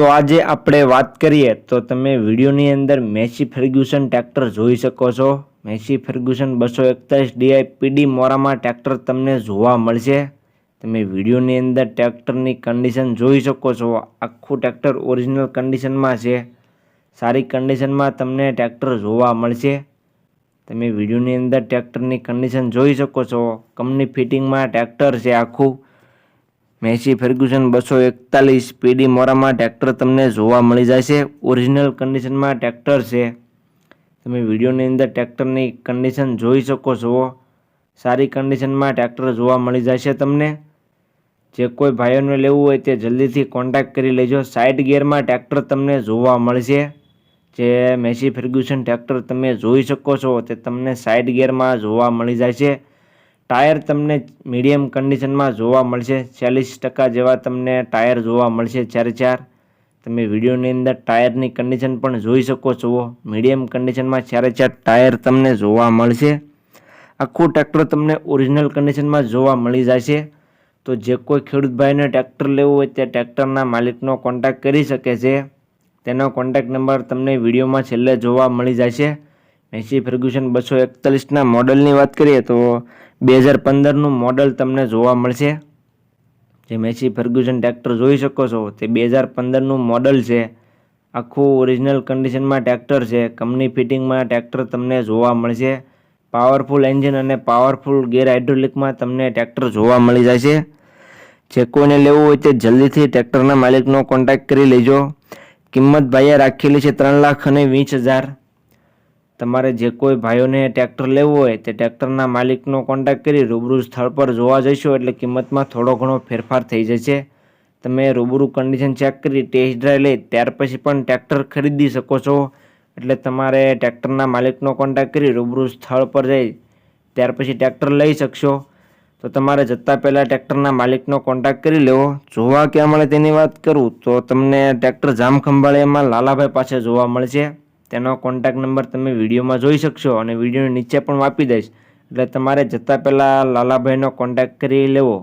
તો આજે આપણે વાત કરીએ તો તમે વિડીયોની અંદર મેસી ફર્ગ્યુસન ટ્રેક્ટર જોઈ શકો છો. મેસી ફર્ગ્યુસન બસો એકતાલીસ ડીઆઈ પીડી મોરામાં ટ્રેક્ટર તમને જોવા મળશે. તમે વિડીયોની અંદર ટ્રેક્ટરની કન્ડિશન જોઈ શકો છો. આખું ટ્રેક્ટર ઓરિજિનલ કન્ડિશનમાં છે. સારી કન્ડિશનમાં તમને ટ્રેક્ટર જોવા મળશે. તમે વિડીયોની અંદર ટ્રેક્ટરની કન્ડિશન જોઈ શકો છો. કંપની ફિટિંગમાં ટ્રેક્ટર છે આખું. મેસી ફર્ગ્યુસન બસો એકતાલીસ પીડી મોરામાં ટ્રેક્ટર તમને જોવા મળી જશે. ઓરિજિનલ કન્ડિશનમાં ટ્રેક્ટર છે. તમે વિડીયોની અંદર ટ્રેક્ટરની કન્ડિશન જોઈ શકો છો. સારી કન્ડિશનમાં ટ્રેક્ટર જોવા મળી જશે તમને. જે કોઈ ભાઈઓને લેવું હોય તે જલ્દીથી કોન્ટેક્ટ કરી લેજો. સાઇડ ગિયરમાં ટ્રેક્ટર તમને જોવા મળશે. જે મેસી ફર્ગ્યુસન ટ્રેક્ટર તમે જોઈ શકો છો તે તમને સાઇડ ગિયરમાં જોવા મળી જશે. ટાયર તમને મીડિયમ કન્ડિશનમાં જોવા મળશે. ચાલીસ ટકા જેવા તમને ટાયર જોવા મળશે ચારે ચાર. તમે વિડીયોની અંદર ટાયરની કન્ડિશન પણ જોઈ શકો છો. મીડિયમ કન્ડિશનમાં ચારે ચાર ટાયર તમને જોવા મળશે. આખું ટ્રેક્ટર તમને ઓરિજિનલ કન્ડિશનમાં જોવા મળી જશે. તો જે કોઈ ખેડૂત ભાઈને ટ્રેક્ટર લેવું હોય તે ટ્રેક્ટરના માલિકનો કોન્ટેક્ટ કરી શકે છે. તેનો કોન્ટેક્ટ નંબર તમને વિડીયોમાં છેલ્લે જોવા મળી જશે. મેસી ફર્ગ્યુસન બસો એકતાલીસના મોડલની વાત કરીએ તો બે હજાર પંદરનું મોડલ તમને જોવા મળશે. જે મેસી ફર્ગ્યુસન ટ્રેક્ટર જોઈ શકો છો, તે બે હજાર પંદરનું મોડલ છે. આખું ઓરિજિનલ કન્ડિશનમાં ટ્રેક્ટર છે. કંપની ફિટિંગમાં ટ્રેક્ટર તમને જોવા મળશે. પાવરફુલ એન્જિન અને પાવરફુલ ગેર હાઇડ્રોલિકમાં તમને ટ્રેક્ટર જોવા મળી જશે. જે કોઈને લેવું હોય તે જલ્દીથી ટ્રેક્ટરના માલિકનો કોન્ટેક્ટ કરી લેજો. કિંમત ભાઈએ રાખેલી છે ત્રણ લાખ અને વીસ હજાર. તમારે જે કોઈ ભાઈઓને ટ્રેક્ટર લેવું હોય તે ટ્રેક્ટરના માલિકનો કોન્ટેક્ટ કરી રૂબરૂ સ્થળ પર જોવા જશો એટલે કિંમતમાં થોડો ઘણો ફેરફાર થઈ જશે. તમે રૂબરૂ કન્ડિશન ચેક કરી ટેસ્ટ ડ્રાઈવ લઈ ત્યાર પછી પણ ટ્રેક્ટર ખરીદી શકો છો. એટલે તમારે ટ્રેક્ટરના માલિકનો કોન્ટેક્ટ કરી રૂબરૂ સ્થળ પર જઈ ત્યાર પછી ટ્રેક્ટર લઈ શકશો. તો તમારે જતાં પહેલાં ટ્રેક્ટરના માલિકનો કોન્ટેક્ટ કરી લેવો. જોવા ક્યાં મળે તેની વાત કરું તો તમને ટ્રેક્ટર જામ ખંભાળિયામાં લાલાભાઈ પાસે જોવા મળશે. તેનો કોન્ટેક્ટ નંબર તમે વિડીયોમાં જોઈ શકશો અને વિડીયોની નીચે પણ આપી દઈશ. એટલે તમારે જતાં પહેલાં લાલાભાઈનો કોન્ટેક્ટ કરી લેવો.